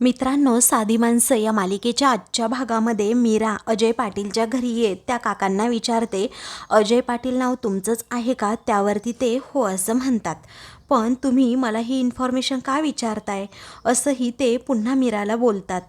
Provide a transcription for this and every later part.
मित्रांनो साधी माणसं या मालिकेच्या आजच्या भागामध्ये मीरा अजय पाटीलच्या घरी येत त्या काकांना विचारते अजय पाटील नाव तुमचंच आहे का? त्यावरती ते हो असं म्हणतात. पण तुम्ही मला ही इन्फॉर्मेशन का विचारताय? असंही ते पुन्हा मीराला बोलतात.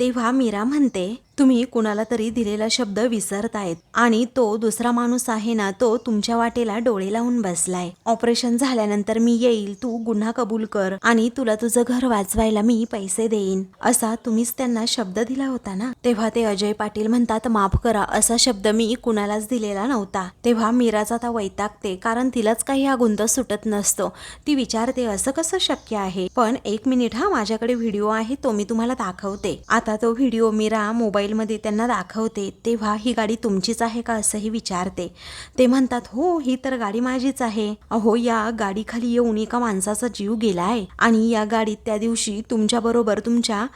तेव्हा मीरा म्हणते तुम्ही कुणाला तरी दिलेला शब्द विसरतायत आणि तो दुसरा माणूस आहे ना तो तुमच्या वाटेला डोळे लावून बसलाय. ऑपरेशन झाल्यानंतर मी येईल तू गुन्हा कबूल कर आणि तुला तुझं घर वाचवायला मी पैसे देईन. असा तुम्हीच त्यांना शब्द दिला होता ना? तेव्हा ते अजय पाटील म्हणतात माफ करा असा शब्द मी कुणालाच दिलेला नव्हता. तेव्हा मीराचा आता वैतागते कारण तिलाच काही हा गुंत सुटत नसतो. ती विचारते असं कसं शक्य आहे? पण एक मिनिट हा माझ्याकडे व्हिडिओ आहे तो मी तुम्हाला दाखवते. आता तो व्हिडिओ मीरा मोबाईल मोबाईलमध्ये त्यांना दाखवते तेव्हा ही गाडी तुमचीच आहे का असंही विचारते. ते म्हणतात हो ही तर गाडी माझीच आहे. अहो या गाडीखाली येऊन एका माणसाचा जीव गेलाय आणि या गाडीत त्या दिवशी तुमच्या बरोबर तुमच्या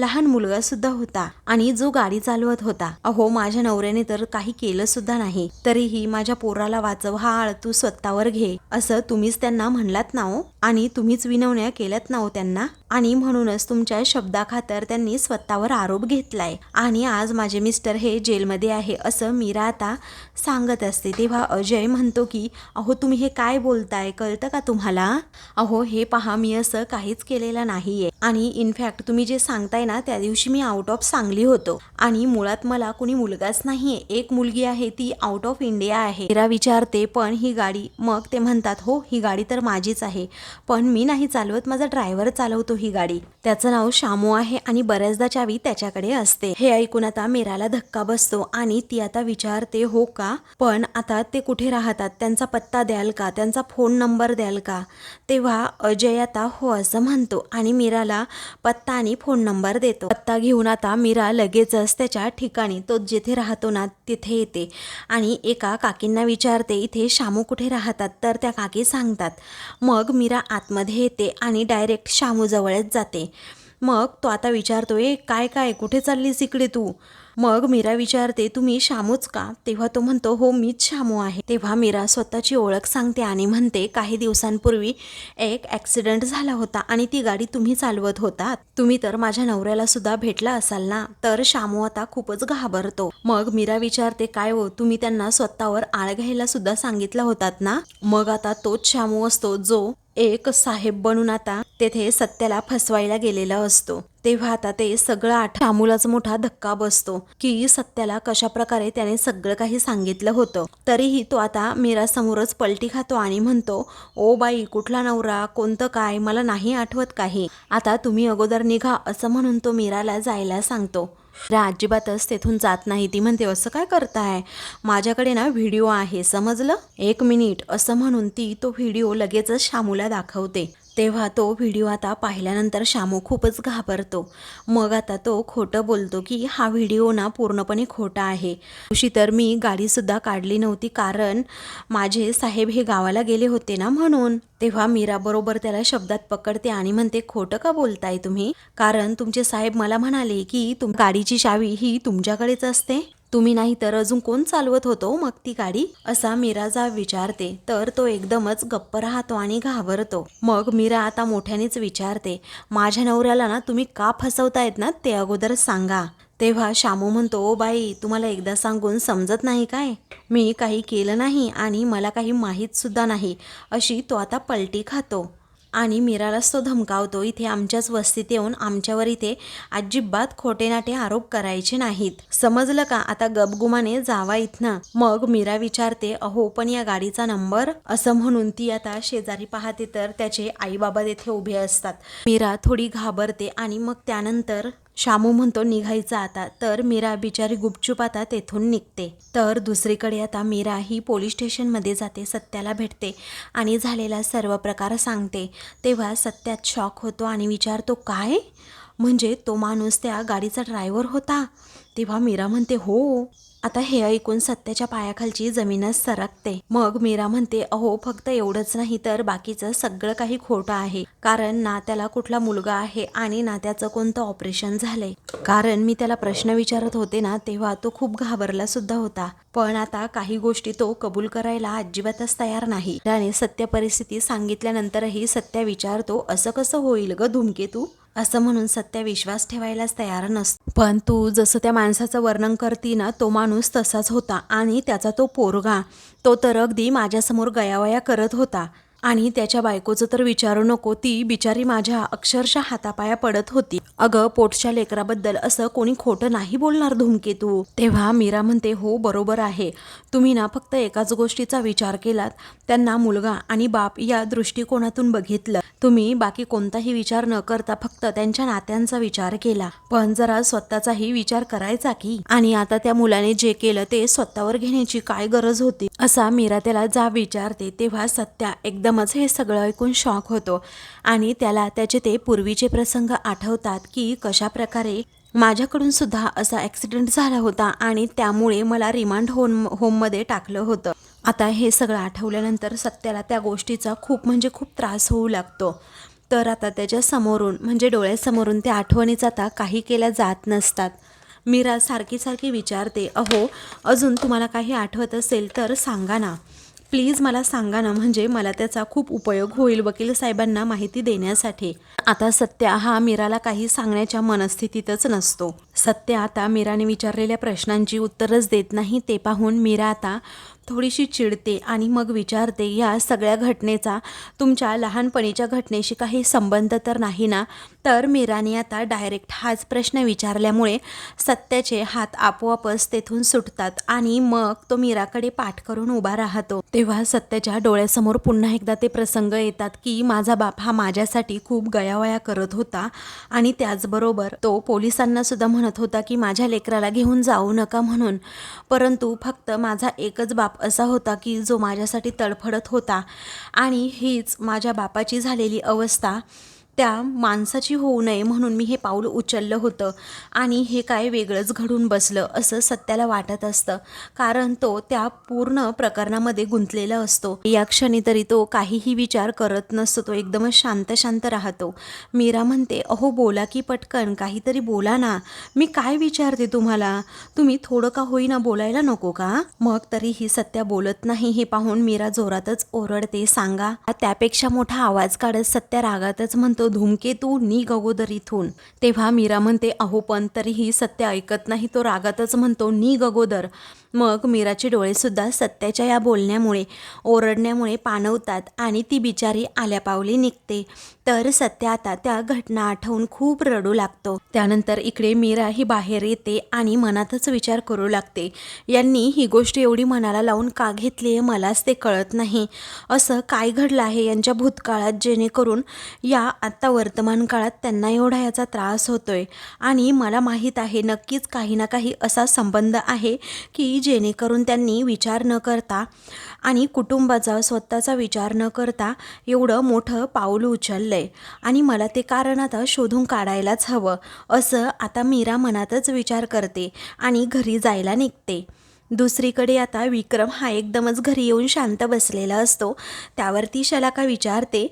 लहान मुलगा सुद्धा होता आणि जो गाडी चालवत होता. अहो माझ्या नवऱ्याने तर काही केलं सुद्धा नाही. तरीही माझ्या पोराला वाचव हा आळ तू स्वतःवर घे. असं तुम्हीच त्यांना म्हणलात ना हो? आणि तुम्हीच विनवण्या केल्यात ना हो त्यांना? आणि म्हणूनच तुमच्या शब्दाखातर त्यांनी स्वतःवर आरोप घेतलाय. आणि आज माझे मिस्टर हे जेलमध्ये आहे असं मीरा आता सांगत असते. तेव्हा अजय म्हणतो की अहो तुम्ही हे काय बोलताय? कळतं का तुम्हाला? अहो हे पहा मी असं काहीच केलेलं नाहीये. आणि इनफॅक्ट तुम्ही जे सांगताय ना त्या दिवशी मी आउट ऑफ सांगली होतो. आणि मुळात मला कुणी मुलगाच नाहीये. एक मुलगी आहे ती आउट ऑफ इंडिया आहे. मीरा विचारते पण ही गाडी मग ते म्हणतात हो ही गाडी तर माझीच आहे. पण मी नाही चालवत माझा ड्रायव्हर चालवतो ही गाडी. त्याचं नाव शामू आहे आणि बऱ्याचदा चावी त्याच्याकडे असते. हे ऐकून आता मीराला धक्का बसतो आणि ती आता विचारते हो का? पण आता ते कुठे राहतात? त्यांचा पत्ता द्याल का? त्यांचा फोन नंबर द्याल का? तेव्हा अजय आता हो असं म्हणतो आणि मीराला पत्ता आणि फोन नंबर देतो. पत्ता घेऊन आता मीरा लगेचच त्याच्या ठिकाणी तो जिथे राहतो ना तिथे येते. आणि एका काकींना विचारते इथे शामू कुठे राहतात? तर त्या काकी सांगतात मग मीरा आतमध्ये येते आणि डायरेक्ट शामूजवळच जाते. मग तो आता विचारतोय काय काय कुठे चाललीस इकडे तू? मग मीरा विचारते तुम्ही शामूच का? तेव्हा तो म्हणतो हो मीच शामू आहे. तेव्हा मीरा स्वतःची ओळख सांगते आणि म्हणते काही दिवसांपूर्वी एक ॲक्सिडेंट झाला होता आणि ती गाडी तुम्ही चालवत होतात. तुम्ही तर माझ्या नवऱ्याला सुद्धा भेटला असाल ना? तर शामू आता खूपच घाबरतो. मग मीरा विचारते काय हो तुम्ही त्यांना स्वतःवर आळ घ्यायला सुद्धा सांगितलं होतात ना? मग आता तोच शामू असतो जो एक साहेब बनून आता तेथे सत्याला फसवायला गेलेला असतो. तेव्हा आता ते सगळं आठ शामूलाच मोठा धक्का बसतो की सत्याला कशा प्रकारे त्याने सगळं काही सांगितलं होतं. तरीही तो आता मीरा समोरच पलटी खातो आणि म्हणतो ओ बाई कुठला नवरा? कोणतं काय? मला नाही आठवत काही. आता तुम्ही अगोदर निघा असं म्हणून तो मीराला जायला सांगतो. अजिबातच तेथून जात नाही. ती म्हणते असं काय करताय? माझ्याकडे ना व्हिडिओ आहे समजलं? एक मिनिट. असं म्हणून ती तो व्हिडिओ लगेचच शामूला दाखवते. तेव्हा तो व्हिडिओ आता पाहिल्यानंतर शामू खूपच घाबरतो. मग आता तो खोटं बोलतो की हा व्हिडिओ ना पूर्णपणे खोटा आहे. दिवशी तर मी गाडीसुद्धा काढली नव्हती कारण माझे साहेब हे गावाला गेले होते ना म्हणून. तेव्हा मीरा बरोबर त्याला शब्दात पकडते आणि म्हणते खोटं का बोलताय तुम्ही? कारण तुमचे साहेब मला म्हणाले की तुम गाडीची चावी ही तुमच्याकडेच असते. तुम्ही नाही तर अजून कोण चालवत होतो मग ती गाडी? असा मीराजा विचारते तर तो एकदमच गप्प राहतो आणि घाबरतो. मग मीरा आता मोठ्यानेच विचारते माझ्या नवऱ्याला ना तुम्ही का फसवतायत ना ते अगोदर सांगा. तेव्हा शामू म्हणतो ओ बाई तुम्हाला एकदा सांगून समजत नाही काय? मी काही केलं नाही आणि मला काही माहीत सुद्धा नाही. अशी तो आता पलटी खातो. आणि मीरालाच तो धमकावतो इथे आमच्याच वस्तीत येऊन आमच्यावर इथे अजिबात खोटे नाटे आरोप करायचे नाहीत. समजलं का? आता गबगुमाने जावा इथनं. मग मीरा विचारते अहो पण या गाडीचा नंबर? असं म्हणून ती आता शेजारी पाहते तर त्याचे आई बाबा तेथे उभे असतात. मीरा थोडी घाबरते आणि मग त्यानंतर शामू म्हणतो निघायचा आता. तर मीरा बिचारी गुपचूप आता तेथून निघते. तर दुसरीकडे आता मीरा ही पोलीस स्टेशनमध्ये जाते सत्याला भेटते आणि झालेला सर्व प्रकार सांगते. तेव्हा सत्यात शॉक होतो आणि विचारतो काय? म्हणजे तो माणूस त्या गाडीचा ड्रायव्हर होता? तेव्हा मीरा म्हणते हो. आता हे ऐकून सत्याच्या पायाखालची जमीनच सरकते. मग मीरा म्हणते अहो फक्त एवढंच नाही तर बाकीचं सगळं काही खोटं आहे. कारण ना त्याला कुठला मुलगा आहे आणि ना त्याचं कोणतं ऑपरेशन झालंय. कारण मी त्याला प्रश्न विचारत होते ना तेव्हा तो खूप घाबरला सुद्धा होता. पण आता काही गोष्टी तो कबूल करायला अजिबातच तयार नाही. त्याने सत्य परिस्थिती सांगितल्यानंतरही सत्य विचारतो असं कसं होईल ग धुमकेतू? असं म्हणून सत्या विश्वास ठेवायलाच तयार नसतो. पण तू जसं त्या माणसाचं वर्णन करती ना तो माणूस तसाच होता आणि त्याचा तो पोरगा. तो तर अगदी माझ्यासमोर गयावया करत होता. आणि त्याच्या बायकोचं तर विचारू नको ती बिचारी माझ्या अक्षरशः हातापाया पडत होती. अगं पोटच्या लेकराबद्दल असं कोणी खोटं नाही बोलणार धूमकेतू. तेव्हा मीरा म्हणते हो बरोबर आहे. तुम्ही ना फक्त एकाच गोष्टीचा विचार केलात. त्यांना मुलगा आणि बाप या दृष्टिकोनातून बघितलं. तुम्ही बाकी कोणताही विचार न करता फक्त त्यांच्या नात्यांचा विचार केला. पण जरा स्वतःचाही विचार करायचा की. आणि आता त्या मुलाने जे केलं ते स्वतःवर घेण्याची काय गरज होती? असा मीरा त्याला जा विचारते. तेव्हा सत्या एकदम एकदमच हे सगळं ऐकून शॉक होतो. आणि त्याला त्याचे ते पूर्वीचे प्रसंग आठवतात की कशा प्रकारे माझ्याकडून सुद्धा असा ॲक्सिडेंट झाला होता आणि त्यामुळे मला रिमांड होम होममध्ये टाकलं होतं. आता हे सगळं आठवल्यानंतर सत्याला त्या गोष्टीचा खूप म्हणजे खूप त्रास होऊ लागतो. तर आता त्याच्या समोरून म्हणजे डोळ्यासमोरून त्या आठवणीच आता काही केल्या जात नसतात. मीरा सारखी सारखी विचारते अहो अजून तुम्हाला काही आठवत असेल तर सांगा ना. प्लीज मला सांगा ना म्हणजे मला त्याचा खूप उपयोग होईल वकील साहेबांना माहिती देण्यासाठी. आता सत्या हा मीराला काही सांगण्याच्या मनस्थितीतच नसतो. सत्य आता मीराने विचारलेल्या प्रश्नांची उत्तरच देत नाही ते पाहून मीरा आता थोडीशी चिडते आणि मग विचारते या सगळ्या घटनेचा तुमच्या लहानपणीच्या घटनेशी काही संबंध तर नाही ना? तर मीराने आता डायरेक्ट हाच प्रश्न विचारल्यामुळे सत्याचे हात आपोआपच तेथून सुटतात आणि मग तो मीराकडे पाठ करून उभा राहतो. तेव्हा सत्याच्या डोळ्यासमोर पुन्हा एकदा ते प्रसंग येतात की माझा बाप हा माझ्यासाठी खूप गयावया करत होता आणि त्याचबरोबर तो पोलिसांना सुद्धा म्हणत होता की माझ्या लेकराला घेऊन जाऊ नका म्हणून. परंतु फक्त माझा एकच बाप असा होता की जो माझ्यासाठी तडफडत होता. आणि हीच माझ्या बापाची झालेली अवस्था. त्या माणसाची होऊ नये म्हणून मी हे पाऊल उचललं होतं. आणि हे काय वेगळंच घडून बसलं असं सत्याला वाटत असतं. कारण तो त्या पूर्ण प्रकरणामध्ये गुंतलेला असतो. या क्षणी तरी तो काहीही विचार करत नसतो. तो एकदमच शांत शांत राहतो. मीरा म्हणते अहो बोला की पटकन. काहीतरी बोला ना. मी काय विचारते तुम्हाला? तुम्ही थोडं का होईना बोलायला नको का मग तरीही सत्या बोलत नाही हे पाहून मीरा जोरातच ओरडते सांगा. त्यापेक्षा मोठा आवाज काढत सत्या रागातच म्हणतो धूमकेतू निघ अगोदर इथून. तेव्हा मीरा म्हणते अहो पण तरीही सत्य ऐकत नाही तो रागातच म्हणतो निघ अगोदर. मग मीराचे डोळेसुद्धा सत्याच्या या बोलण्यामुळे ओरडण्यामुळे पाणवतात आणि ती बिचारी आल्यापावली निघते. तर सत्य आता त्या घटना आठवून खूप रडू लागतो. त्यानंतर इकडे मीरा ही बाहेर येते आणि मनातच विचार करू लागते. यांनी ही गोष्ट एवढी मनाला लावून का घेतली आहे मलाच ते कळत नाही. असं काय घडलं आहे यांच्या भूतकाळात जेणेकरून या आत्ता वर्तमान काळात त्यांना एवढा याचा त्रास होतोय? आणि मला माहीत आहे नक्कीच काही ना काही असा संबंध आहे की जेणेकरून त्यांनी विचार न करता आणि कुटुंबाचा स्वतःचा विचार न करता एवढं मोठं पाऊल उचललं आहे आणि मला ते कारण आता शोधून काढायलाच हवं असं आता मीरा मनातच विचार करते आणि घरी जायला निघते. दुसरीकडे आता विक्रम हा एकदमच घरी येऊन शांत बसलेला असतो. त्यावरती शलाका विचारते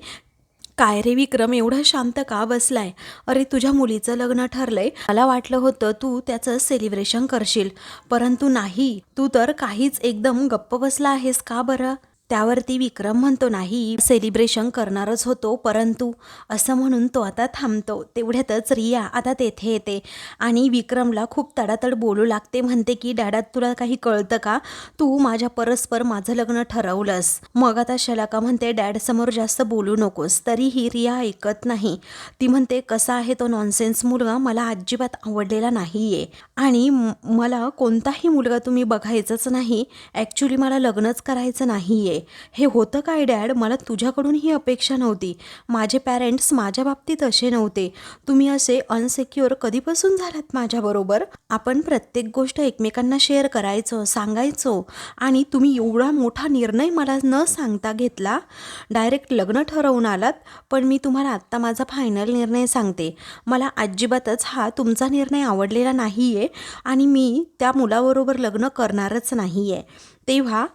काय रे विक्रम एवढं शांत का बसलाय? अरे तुझ्या मुलीचं लग्न ठरलंय. मला वाटलं होतं तू त्याचं सेलिब्रेशन करशील. परंतु नाही तू तर काहीच एकदम गप्प बसला आहेस का बरं? त्यावरती विक्रम म्हणतो नाही सेलिब्रेशन करणारच होतो परंतु असं म्हणून तो आता थांबतो. तेवढ्यातच रिया आता तेथे येते आणि विक्रमला खूप तडातड बोलू लागते. म्हणते की डॅडा तुला काही कळतं का? तू माझ्या परस्पर माझं लग्न ठरवलंस. मग आता शलाका म्हणते डॅड समोर जास्त बोलू नकोस. तरीही रिया ऐकत नाही. ती म्हणते कसा आहे तो नॉनसेन्स मुलगा? मला अजिबात आवडलेला नाही आहे आणि मला कोणताही मुलगा तुम्ही बघायचंच नाही ॲक्च्युली मला लग्नच करायचं नाही आहे हे होतं काय डॅड मला तुझ्याकडून ही अपेक्षा नव्हती. माझे पॅरेंट्स माझ्या बाबतीत असे नव्हते. तुम्ही असे अनसेक्युअर कधीपासून झालात माझ्याबरोबर? आपण प्रत्येक गोष्ट एकमेकांना शेअर करायचो सांगायचो आणि तुम्ही एवढा मोठा निर्णय मला न सांगता घेतला डायरेक्ट लग्न ठरवून आलात पण मी तुम्हाला आत्ता माझा फायनल निर्णय सांगते. मला अजिबातच हा तुमचा निर्णय आवडलेला नाही आहे आणि मी त्या मुलाबरोबर लग्न करणारच नाही आहे तेव्हा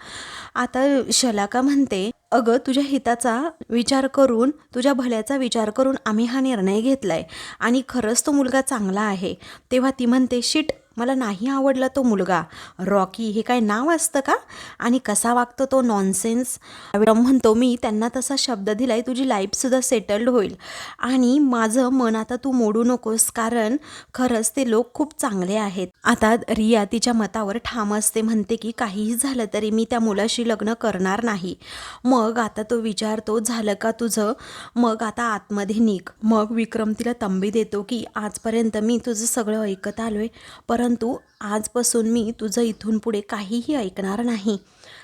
आता शलाका म्हणते अगं तुझ्या हिताचा विचार करून तुझ्या भल्याचा विचार करून आम्ही हा निर्णय घेतला आहे आणि खरंच तो मुलगा चांगला आहे. तेव्हा ती म्हणते शिट मला नाही आवडला तो मुलगा. रॉकी हे काय नाव असतं का? आणि कसा वागतो तो नॉनसेन्स म्हणतो मी त्यांना तसा शब्द दिलाय तुझी लाईफसुद्धा सेटल्ड होईल. आणि माझं मन आता तू मोडू नकोस कारण खरंच ते लोक खूप चांगले आहेत. आता रिया तिच्या मतावर ठाम असते म्हणते की काहीही झालं तरी मी त्या मुलाशी लग्न करणार नाही. मग आता तो विचारतो झालं का तुझं? मग आता आतमध्ये निघ. मग विक्रम तिला तंबी देतो की आजपर्यंत मी तुझं सगळं ऐकत आलोय परंतु आजपासून मी तुझं इथून पुढे काहीही ऐकणार नाही.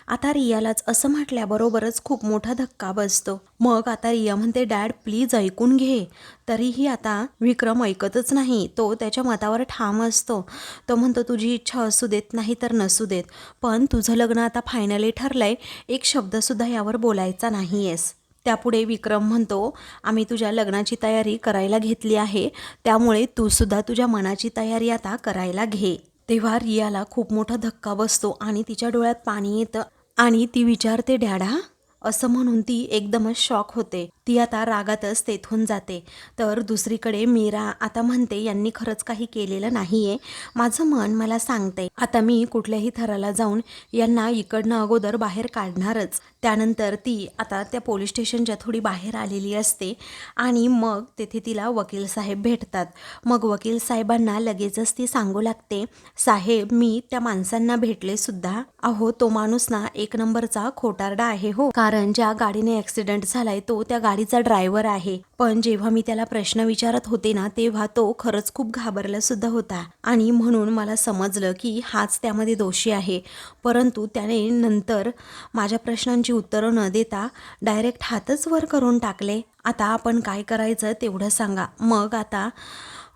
आता रियालाच असं म्हटल्याबरोबरच खूप मोठा धक्का बसतो. मग आता रिया म्हणते डॅड प्लीज ऐकून घे. तरीही आता विक्रम ऐकतच नाही. तो त्याच्या मतावर ठाम असतो. तो म्हणतो तुझी इच्छा असू देत नाही तर नसू देत. पण तुझं लग्न आता फायनली ठरलंय. एक शब्दसुद्धा यावर बोलायचा नाही आहेस त्यापुढे विक्रम म्हणतो आम्ही तुझ्या लग्नाची तयारी करायला घेतली आहे त्यामुळे तू सुद्धा तुझ्या मनाची तयारी आता करायला घे. तेव्हा रियाला खूप मोठा धक्का बसतो आणि तिच्या डोळ्यात पाणी येतं आणि ती विचारते डॅडा असं म्हणून ती एकदमच शॉक होते. ती आता रागातच तेथून जाते. तर दुसरीकडे मीरा आता म्हणते यांनी खरंच काही केलेलं नाहीये. माझं मन मला सांगते. आता मी कुठल्याही थराला जाऊन यांना इकडनं अगोदर बाहेर काढणारच. त्यानंतर ती आता त्या पोलीस स्टेशनच्या थोडी बाहेर आलेली असते आणि मग तेथे तिला वकील साहेब भेटतात. मग वकील साहेबांना लगेचच ती सांगू लागते साहेब मी त्या माणसांना भेटले सुद्धा. अहो तो माणूस ना एक नंबरचा खोटारडा आहे हो. कारण ज्या गाडीने ऍक्सिडेंट झालाय तो त्या गाडीचा ड्रायव्हर आहे. पण जेव्हा मी त्याला प्रश्न विचारत होते ना तेव्हा तो खरंच खूप घाबरला सुद्धा होता. आणि म्हणून मला समजलं की हाच त्यामध्ये दोषी आहे. परंतु त्याने नंतर माझ्या प्रश्नांची उत्तरं न देता डायरेक्ट हातच वर करून टाकले. आता आपण काय करायचं तेवढं सांगा. मग आता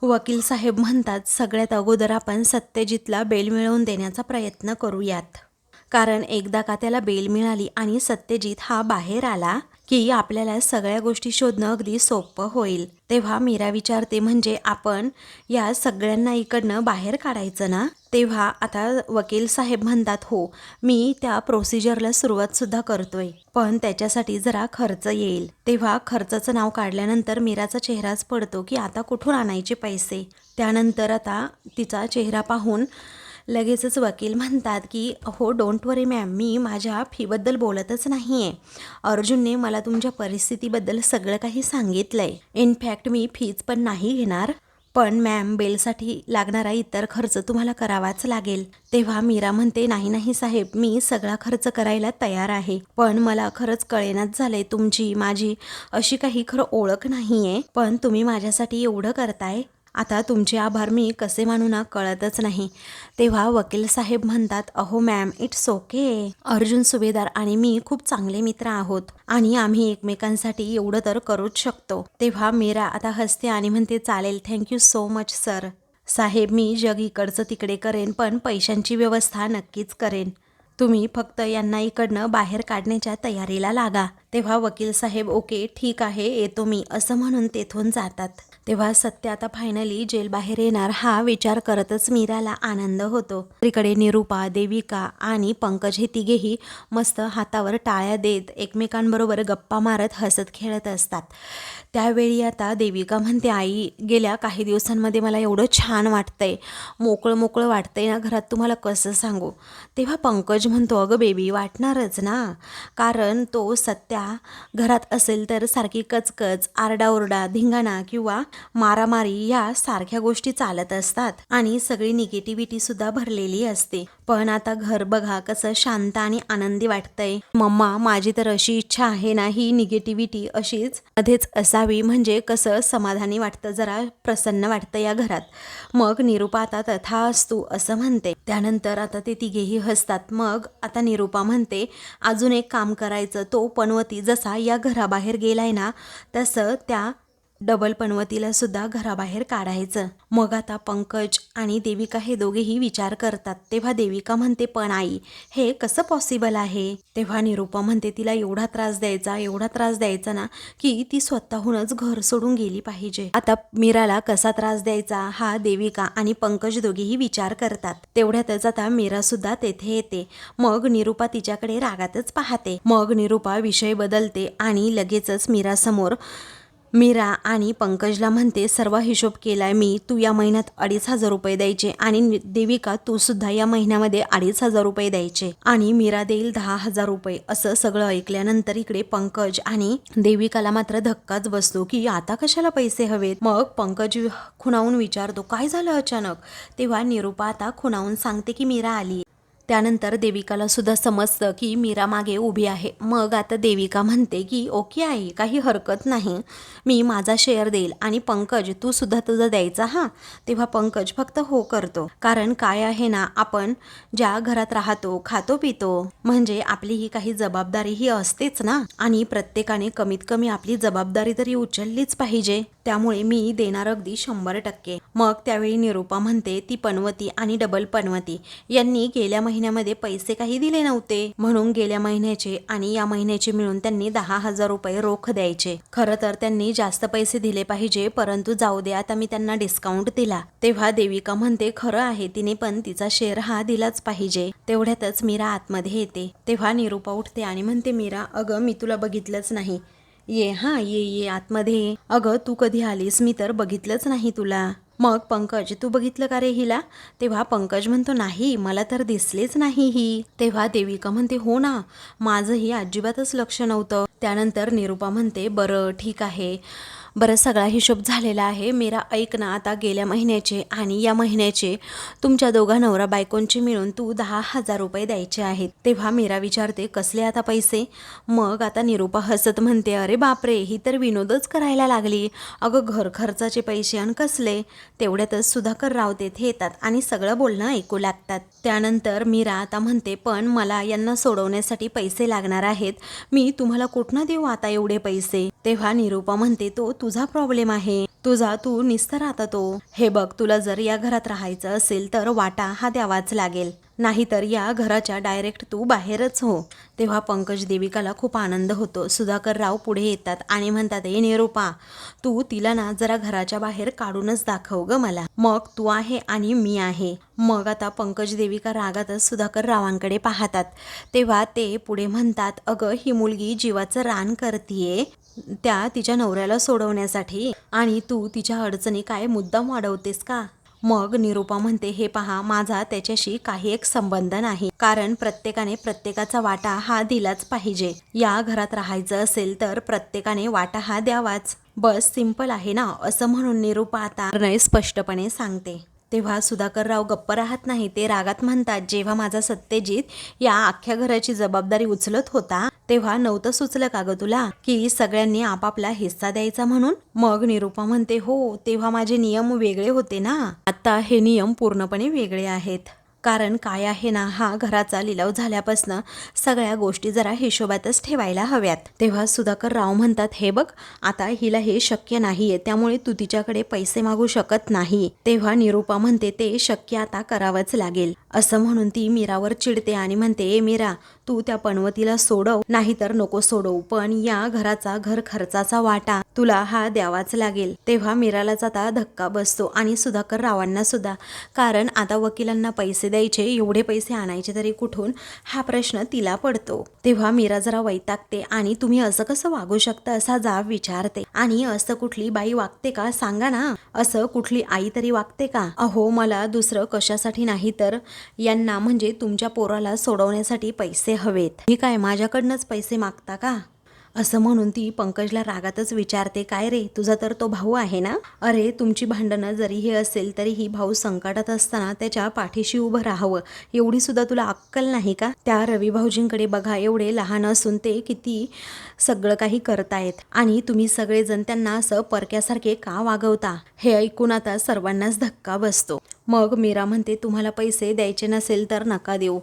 वकील साहेब म्हणतात सगळ्यात अगोदर आपण सत्यजितला बेल मिळवून देण्याचा प्रयत्न करूयात. कारण एकदा का त्याला बेल मिळाली आणि सत्यजित हा बाहेर आला की आपल्याला सगळ्या गोष्टी शोधणं अगदी सोपं होईल. तेव्हा मीरा विचारते म्हणजे आपण या सगळ्यांना इकडनं बाहेर काढायचं ना? तेव्हा आता वकील साहेब म्हणतात हो मी त्या प्रोसिजरला सुरुवात सुद्धा करतोय पण त्याच्यासाठी जरा खर्च येईल. तेव्हा खर्चाचं नाव काढल्यानंतर मीराचा चेहराच पडतो की आता कुठून आणायचे पैसे? त्यानंतर आता तिचा चेहरा पाहून लगेचच वकील म्हणतात की हो डोंट वरी मॅम मी माझ्या फीबद्दल बोलतच नाही आहे अर्जुनने मला तुमच्या परिस्थितीबद्दल सगळं काही सांगितलं आहे इनफॅक्ट मी फीज पण नाही घेणार पण मॅम बेलसाठी लागणारा इतर खर्च तुम्हाला करावाच लागेल. तेव्हा मीरा म्हणते नाही नाही साहेब. मी सगळा खर्च करायला तयार आहे. पण मला खरंच कळेनाच झालंय. तुमची माझी अशी काही खरं ओळख नाहीये. पण तुम्ही माझ्यासाठी एवढं करताय आता तुमचे आभार मी कसे मानू ना कळतच नाही. तेव्हा वकील साहेब म्हणतात अहो ma'am it's okay. Arjun Subhedar आणि मी खूप चांगले मित्र आहोत आणि आम्ही एकमेकांसाठी एवढं तर करूच शकतो. तेव्हा मीरा आता हसते आणि म्हणते चालेल thank you so much sir साहेब मी जग इकडचं तिकडे करेन पण पैशांची व्यवस्था नक्कीच करेन. तुम्ही फक्त यांना इकडनं बाहेर काढण्याच्या तयारीला लागा. तेव्हा वकील साहेब ओके ठीक आहे येतो मी. असं म्हणून तेथून जातात. तेव्हा सत्य आता फायनली जेल बाहेर येणार हा विचार करतच मीराला आनंद होतो. तिकडे निरूपा देविका आणि पंकज हे तिघेही मस्त हातावर टाळ्या देत एकमेकांबरोबर गप्पा मारत हसत खेळत असतात. त्यावेळी आता देविका म्हणते आई गेल्या काही दिवसांमध्ये मला एवढं छान वाटतंय. मोकळं मोकळं वाटतंय ना घरात तुम्हाला कसं सांगू? तेव्हा पंकज म्हणतो अगं बेबी वाटणारच ना. कारण तो सत्या घरात असेल तर सारखी कचकच आरडाओरडा धिंगाणा किंवा मारामारी या सारख्या गोष्टी चालत असतात आणि सगळी निगेटिव्हिटी सुद्धा भरलेली असते. पण आता घर बघा कसं शांत आणि आनंदी वाटतंय. मम्मा माझी तर अशी इच्छा आहे ना ही निगेटिव्हिटी अशीच मध्येच असावी. म्हणजे कसं समाधानी वाटतं जरा प्रसन्न वाटतं या घरात. मग निरूपा आता तथा असतो असं म्हणते. त्यानंतर आता ते तिघेही हसतात. मग आता निरूपा म्हणते अजून एक काम करायचं. तो पनवती जसा या घराबाहेर गेलाय ना तसं त्या डबल पनवतीला सुद्धा घराबाहेर काढायचं. मग आता पंकज आणि देविका हे दोघेही विचार करतात. तेव्हा देविका म्हणते पण आई हे कसं पॉसिबल आहे? तेव्हा निरूपा म्हणते तिला एवढा त्रास द्यायचा एवढा त्रास द्यायचा ना की ती स्वतःहूनच घर सोडून गेली पाहिजे. आता मीराला कसा त्रास द्यायचा हा देविका आणि पंकज दोघेही विचार करतात. तेवढ्यातच आता मीरा सुद्धा तेथे येते. मग निरूपा तिच्याकडे रागातच पाहते. मग निरूपा विषय बदलते आणि लगेचच मीरासमोर मीरा आणि पंकजला म्हणते सर्व हिशोब केलाय मी तू या महिन्यात अडीच हजार रुपये द्यायचे आणि नि- देविका तू सुद्धा या महिन्यामध्ये अडीच हजार रुपये द्यायचे आणि मीरा देईल दहा हजार रुपये. असं सगळं ऐकल्यानंतर इकडे पंकज आणि देविकाला मात्र धक्काच बसतो की आता कशाला पैसे हवेत? मग पंकज खुणावून विचारतो काय झालं अचानक? तेव्हा निरूपा आता खुणावून सांगते की मीरा आली. त्यानंतर देविकाला सुद्धा समजतं की मीरा मागे उभी आहे. मग आता देविका म्हणते की ओके आई काही हरकत नाही. मी माझा शेअर देईल आणि पंकज तू सुद्धा तुझा द्यायचा हा? तेव्हा पंकज फक्त हो करतो. कारण काय आहे ना आपण ज्या घरात राहतो खातो पितो म्हणजे आपली ही काही जबाबदारी ही असतेच ना. आणि प्रत्येकाने कमीत कमी आपली जबाबदारी तरी उचललीच पाहिजे. त्यामुळे मी देणार अगदी शंभर टक्के. मग त्यावेळी निरूपा म्हणते ती पनवती आणि डबल पनवती. यांनी गेल्या महिन्यामध्ये पैसे काही दिले नव्हते. म्हणून गेल्या महिन्याचे आणि या महिन्याचे मिळून त्यांनी दहा हजार रुपये रोख द्यायचे. खरं तर त्यांनी जास्त पैसे दिले पाहिजे परंतु जाऊ दे आता मी त्यांना डिस्काउंट दिला. तेव्हा देविका म्हणते खरं आहे तिने पण तिचा शेअर हा दिलाच पाहिजे. तेवढ्यातच मीरा आतमध्ये येते. तेव्हा निरूपा उठते आणि म्हणते मीरा अगं मी तुला बघितलंच नाही. ये हा ये ये आतमध्ये अगं तू कधी आलीस? मी तर बघितलंच नाही तुला. मग पंकज तू बघितलं का रे हिला? तेव्हा पंकज म्हणतो नाही मला तर दिसलेच नाही ही. तेव्हा देविका म्हणते हो ना माझंही अजिबातच लक्ष नव्हतं. त्यानंतर निरूपा म्हणते बरं ठीक आहे. बरं सगळा हिशोब झालेला आहे. मेरा ऐक ना आता गेल्या महिन्याचे आणि या महिन्याचे तुमच्या दोघा नवरा बायकोंचे मिळून तू दहा हजार रुपये द्यायचे आहेत. तेव्हा मीरा विचारते कसले आता पैसे? मग आता निरूपा हसत म्हणते अरे बापरे ही तर विनोदच करायला लागली. अगं घर खर्चाचे पैसे आणि कसले? तेवढ्यातच सुधाकर राव तेथे येतात आणि सगळं बोलणं ऐकू लागतात. त्यानंतर मीरा आता म्हणते पण मला यांना सोडवण्यासाठी पैसे लागणार आहेत. मी तुम्हाला कुठनं देऊ आता एवढे पैसे? तेव्हा निरूपा म्हणते तो तुझा प्रॉब्लेम आहे. तुझा तू निस्तर आता तो हे बघ तुला जर या घरात राहायचं असेल तर वाटा हा द्यावाच लागेल. नाहीतर या घराच्या डायरेक्ट तू बाहेरच हो. तेव्हा पंकज देविकाला खूप आनंद होतो. सुधाकर राव पुढे येतात आणि म्हणतात ए निरूपा तू तिला ना जरा घराच्या बाहेर काढूनच दाखव ग मला. मग तू आहे आणि मी आहे. मग आता पंकज देविका रागातच सुधाकर रावांकडे पाहतात. तेव्हा ते पुढे म्हणतात अगं ही मुलगी जीवाचं रान करतीये. त्या तिच्या नवऱ्याला सोडवण्यासाठी. आणि तू तिच्या अडचणी काय मुद्दाम वाढवतेस का? मग निरूपा म्हणते हे पहा माझा त्याच्याशी काही एक संबंध नाही. कारण प्रत्येकाने प्रत्येकाचा वाटा हा दिलाच पाहिजे. या घरात राहायचं असेल तर प्रत्येकाने वाटा हा द्यावाच. बस सिंपल आहे ना? असं म्हणून निरूपा आता निर्णय स्पष्टपणे सांगते. तेव्हा सुधाकरराव गप्प राहत नाही ते रागात म्हणतात जेव्हा माझा सत्यजित या अख्ख्या घराची जबाबदारी उचलत होता तेव्हा नव्हतं सुचलं का ग तुला की सगळ्यांनी आपापला हिस्सा द्यायचा म्हणून? मग निरूपा म्हणते हो तेव्हा माझे नियम वेगळे होते ना? आता हे नियम पूर्णपणे वेगळे आहेत. कारण काय आहे ना हा घराचा लिलाव झाल्यापासनं सगळ्या गोष्टी जरा हिशोबातच ठेवायला हव्यात. तेव्हा सुधाकर राव म्हणतात हे बघ आता हिला हे शक्य नाहीये त्यामुळे तू तिच्याकडे पैसे मागू शकत नाही. तेव्हा निरूपा म्हणते ते शक्य आता करावंच लागेल. असं म्हणून ती मीरावर चिडते आणि म्हणते ए मीरा तू त्या पनवतीला सोडव नाहीतर नको सोडव पण या घराचा घर खर्चाचा वाटा तुला हा द्यावाच लागेल. तेव्हा मीरालाच आता धक्का बसतो आणि सुधाकर रावांना सुद्धा कारण आता वकिलांना पैसे द्यायचे एवढे पैसे आणायचे तरी कुठून हा प्रश्न तिला पडतो. तेव्हा मीरा जरा वैतागते आणि तुम्ही असं कसं वागू शकता? असा जाब विचारते. आणि असं कुठली बाई वागते का? सांगा ना असं कुठली आई तरी वागते का? अहो मला दुसरं कशासाठी नाही तर यांना म्हणजे तुमच्या पोराला सोडवण्यासाठी पैसे हवेत. ही काय माझ्याकडनंच पैसे मागता का? असं म्हणून ती पंकजला रागातच विचारते काय रे तुझा तर तो भाऊ आहे ना? अरे तुमची भांडणं जरी हे असेल तरी ही भाऊ संकटात असताना त्याच्या पाठीशी उभं राहावं. एवढी सुद्धा तुला अक्कल नाही का? त्या रवी भाऊजींकडे बघा एवढे लहान असून ते किती सगळं काही करतायत. आणि तुम्ही सगळेजण त्यांना असं परक्यासारखे का वागवता? हे ऐकून आता सर्वांनाच धक्का बसतो. मग मीरा म्हणते तुम्हाला पैसे द्यायचे नसेल तर नका देऊ.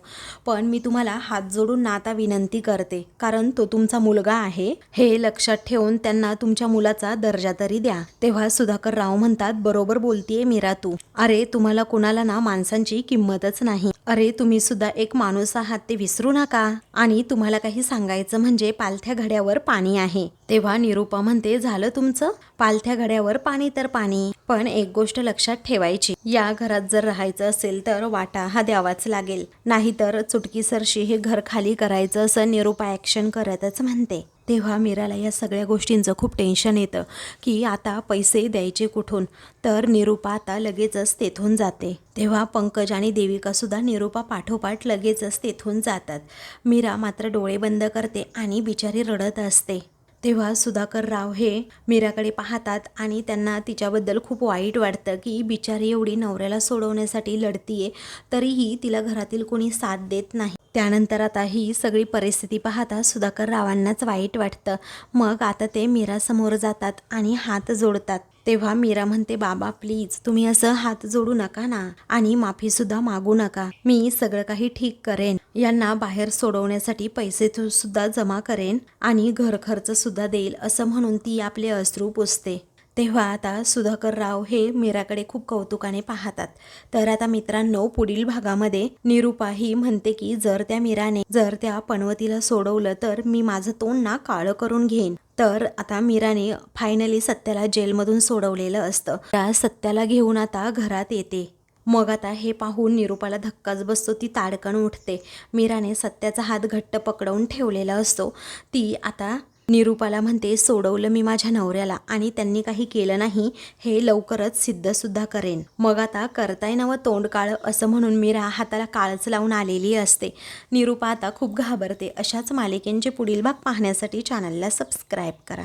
पण मी तुम्हाला हात जोडून ना आता विनंती करते. कारण तो तुमचा मुलगा आहे. हे लक्षात ठेवून त्यांना तुमच्या मुलाचा दर्जा तरी द्या. तेव्हा सुधाकर राव म्हणतात बरोबर बोलतीये मीरा तू. अरे तुम्हाला कुणाला ना माणसांची किंमतच नाही. अरे तुम्ही सुद्धा एक माणूस आहात ते विसरू नका. आणि तुम्हाला काही सांगायचं म्हणजे पालथ्या घड्यावर पाणी आहे. तेव्हा निरूपा म्हणते झालं तुमचं? पालथ्या घड्यावर पाणी तर पाणी पण एक गोष्ट लक्षात ठेवायची. या घरात जर राहायचं असेल तर वाटा हा द्यावाच लागेल. नाहीतर चुटकीसरशी हे घर खाली करायचं असं निरुपा ऍक्शन करतच म्हणते. तेव्हा मीराला या सगळ्या गोष्टींचं खूप टेन्शन येतं की आता पैसे द्यायचे कुठून? तर निरूपा आता लगेचच तेथून जाते. तेव्हा पंकज आणि देविकासुद्धा निरूपा पाठोपाठ लगेचच तेथून जातात. मीरा मात्र डोळे बंद करते आणि बिचारी रडत असते. तेव्हा सुधाकर राव हे मीराकडे पाहतात आणि त्यांना तिच्याबद्दल खूप वाईट वाटतं की बिचारी एवढी नवऱ्याला सोडवण्यासाठी लढतीये तरीही तिला घरातील कोणी साथ देत नाही. त्यानंतर आता ही सगळी परिस्थिती पाहता सुधाकर रावांनाच वाईट वाटतं. मग आता ते मीरासमोर जातात आणि हात जोडतात. तेव्हा मीरा म्हणते बाबा प्लीज तुम्ही असं हात जोडू नका ना आणि माफीसुद्धा मागू नका. मी सगळं काही ठीक करेन. यांना बाहेर सोडवण्यासाठी पैसे सुद्धा जमा करेन आणि घर खर्च सुद्धा देईल असं म्हणून ती आपले अश्रू पुसते. तेव्हा आता सुधाकर राव हे मीराकडे खूप कौतुकाने पाहतात. तर आता मित्रांनो पुढील भागामध्ये निरूपा ही म्हणते की जर त्या मीराने जर त्या पनवतीला सोडवलं तर मी माझं तोंड ना काळं करून घेईन. तर आता मीराने फायनली सत्याला जेलमधून सोडवलेलं असतं. त्या सत्याला घेऊन आता घरात येते. मग आता हे पाहून निरूपाला धक्काच बसतो ती ताडकन उठते. मीराने सत्याचा हात घट्ट पकडवून ठेवलेला असतो. ती आता निरूपाला म्हणते सोडवलं मी माझ्या नवऱ्याला आणि त्यांनी काही केलं नाही हे लवकरच सिद्धसुद्धा करेन. मग आता करताय नवं तोंड काळं असं म्हणून मीरा हाताला काळच लावून आलेली असते. निरूपा आता खूप घाबरते. अशाच मालिकेंचे पुढील भाग पाहण्यासाठी चॅनलला सबस्क्राईब करा.